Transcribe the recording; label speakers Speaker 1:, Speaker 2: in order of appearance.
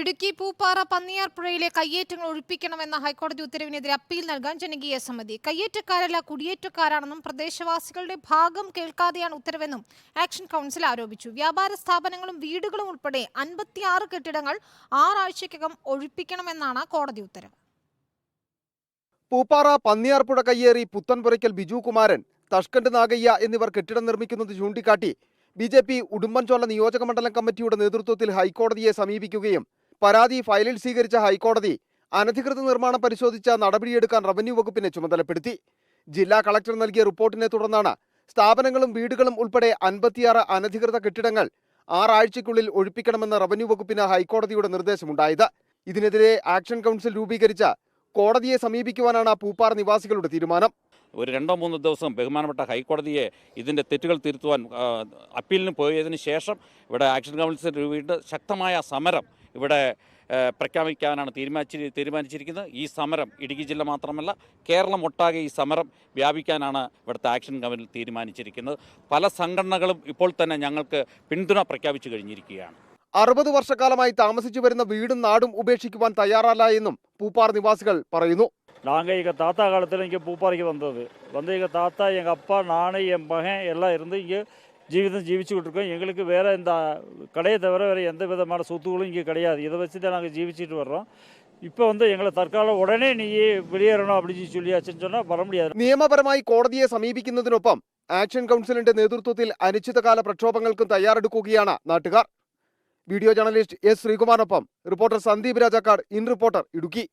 Speaker 1: ഇടുക്കി പൂപ്പാറ പന്നിയാർപ്പുഴയിലെ കയ്യേറ്റങ്ങൾ ഒഴിപ്പിക്കണമെന്ന ഹൈക്കോടതി ഉത്തരവിനെതിരെ അപ്പീൽ നൽകാൻ ജനകീയ സമിതി. കയ്യേറ്റക്കാരല്ല കുടിയേറ്റക്കാരാണെന്നും പ്രദേശവാസികളുടെ ഭാഗം കേൾക്കാതെയാണ് ഉത്തരവെന്നും ആക്ഷൻ കൗൺസിൽ ആരോപിച്ചു. വ്യാപാര സ്ഥാപനങ്ങളും വീടുകളും ഉൾപ്പെടെ അൻപത്തിയാറ് കെട്ടിടങ്ങൾ ആറാഴ്ചയ്ക്കകം ഒഴിപ്പിക്കണമെന്നാണ് കോടതി ഉത്തരവ്.
Speaker 2: പൂപ്പാറ പന്നിയാർപ്പുഴ കയ്യേറി പുത്തൻപുരയ്ക്കൽ ബിജു കുമാരൻ തഷ്കണ്ട് നാഗയ്യ എന്നിവർ കെട്ടിടം നിർമ്മിക്കുന്നത് ചൂണ്ടിക്കാട്ടി. ബി ജെ പി ഉടുമ്പൻചോല നിയോജകമണ്ഡലം കമ്മിറ്റിയുടെ നേതൃത്വത്തിൽ ഹൈക്കോടതിയെ സമീപിക്കുകയും പരാതി ഫയലിൽ സ്വീകരിച്ച ഹൈക്കോടതി അനധികൃത നിർമ്മാണം പരിശോധിച്ച നടപടിയെടുക്കാൻ റവന്യൂ വകുപ്പിനെ ചുമതലപ്പെടുത്തി. ജില്ലാ കളക്ടർ നൽകിയ റിപ്പോർട്ടിനെ തുടർന്നാണ് സ്ഥാപനങ്ങളും വീടുകളും ഉൾപ്പെടെ അൻപത്തിയാറ് അനധികൃത കെട്ടിടങ്ങൾ ആറാഴ്ചയ്ക്കുള്ളിൽ ഒഴിപ്പിക്കണമെന്ന റവന്യൂ വകുപ്പിന് ഹൈക്കോടതിയുടെ നിർദ്ദേശമുണ്ടായത്. ഇതിനെതിരെ ആക്ഷൻ കൗൺസിൽ രൂപീകരിച്ച കോടതിയെ സമീപിക്കുവാനാണ് പൂപ്പാറ നിവാസികളുടെ തീരുമാനം.
Speaker 3: ഒരു രണ്ടോ മൂന്നോ ദിവസം ബഹുമാനപ്പെട്ട ഹൈക്കോടതിയെ ഇതിന്റെ തെറ്റുകൾ തിരുത്തുവാൻ അപ്പീലിന് പോയതിന് ശേഷം ഇവിടെ ആക്ഷൻ കൗൺസിൽ രൂപീകരിച്ച് ശക്തമായ സമരം ഇവിടെ ആ, പ്രഖ്യാപിക്കാനാണ് തീരുമാനിച്ചി തീരുമാനിച്ചിരിക്കുന്നത് ഈ സമരം ഇടുക്കി ജില്ല മാത്രമല്ല കേരളം ഒട്ടാകെ ഈ സമരം വ്യാപിക്കാനാണ് ഇവിടുത്തെ ആക്ഷൻ കൗൺസിൽ തീരുമാനിച്ചിരിക്കുന്നത് പല സംഘടനകളും ഇപ്പോൾ തന്നെ ഞങ്ങൾക്ക് പിന്തുണ പ്രഖ്യാപിച്ചു കഴിഞ്ഞിരിക്കുകയാണ്
Speaker 2: അറുപത് വർഷക്കാലമായി താമസിച്ചു വരുന്ന വീടും നാടും ഉപേക്ഷിക്കുവാൻ തയ്യാറല്ല എന്നും പൂപ്പാർ നിവാസികൾ പറയുന്നു
Speaker 4: நாங்கள் எங்கள் தாத்தா காலத்தில் இங்கே பூப்பாறைக்கு வந்தது வந்து எங்கள் தாத்தா எங்கள் அப்பா நான் என் மகன் எல்லாம் இருந்து இங்கே ஜீவிதம் ஜீவிச்சுக்கிட்டு இருக்கோம் எங்களுக்கு வேறு இந்த கடையை தவிர வேறு எந்த விதமான சொத்துகளும் இங்கே கிடையாது இதை வச்சு தான் நாங்கள் ஜீவிச்சிட்டு வர்றோம் இப்போ வந்து எங்களை தற்காலம் உடனே நீ வெளியேறணும் அப்படின்னு சொல்லியாச்சுன்னு சொன்னால் வர முடியாது
Speaker 2: നിയമപരമായി കോടതിയെ സമീപിക്കുന്നതിനൊപ്പം ആക്ഷൻ കൗൺസിലിന്റെ നേതൃത്വത്തിൽ അനിശ്ചിതകാല പ്രക്ഷോഭങ്ങൾക്കും തയ്യാറെടുക്കുകയാണ് നാട്ടുകാർ video journalist S ശ്രീകുമാറിനൊപ്പം reporter Sandeep Rajakkad in reporter Idukki